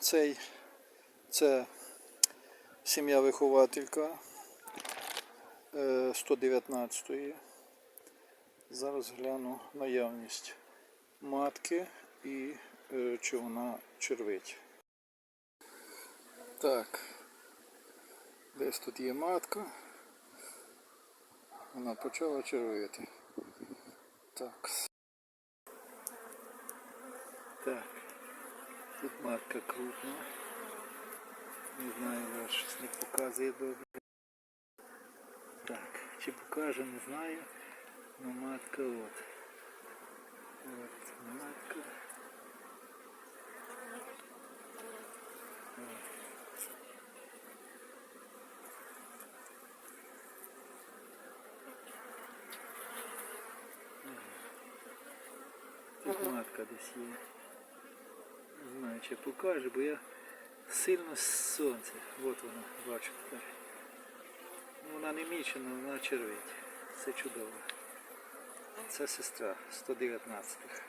цей, це сім'я вихователька е, 119-ї. Зараз гляну наявність матки і е, чи вона червить. Так. Десь тут є матка. Вона почала червити. Так. Так. Тут матка крупна. Не знаю, вас щось не показує добре. Так, чи покаже, не знаю. Но матка от. От матка. Тут матка десь є. Не покажу, бо я сильно сонце. От вона, бачу тепер. Ну, Вона не мічена, вона червить. Це чудово. Це сестра 119-х.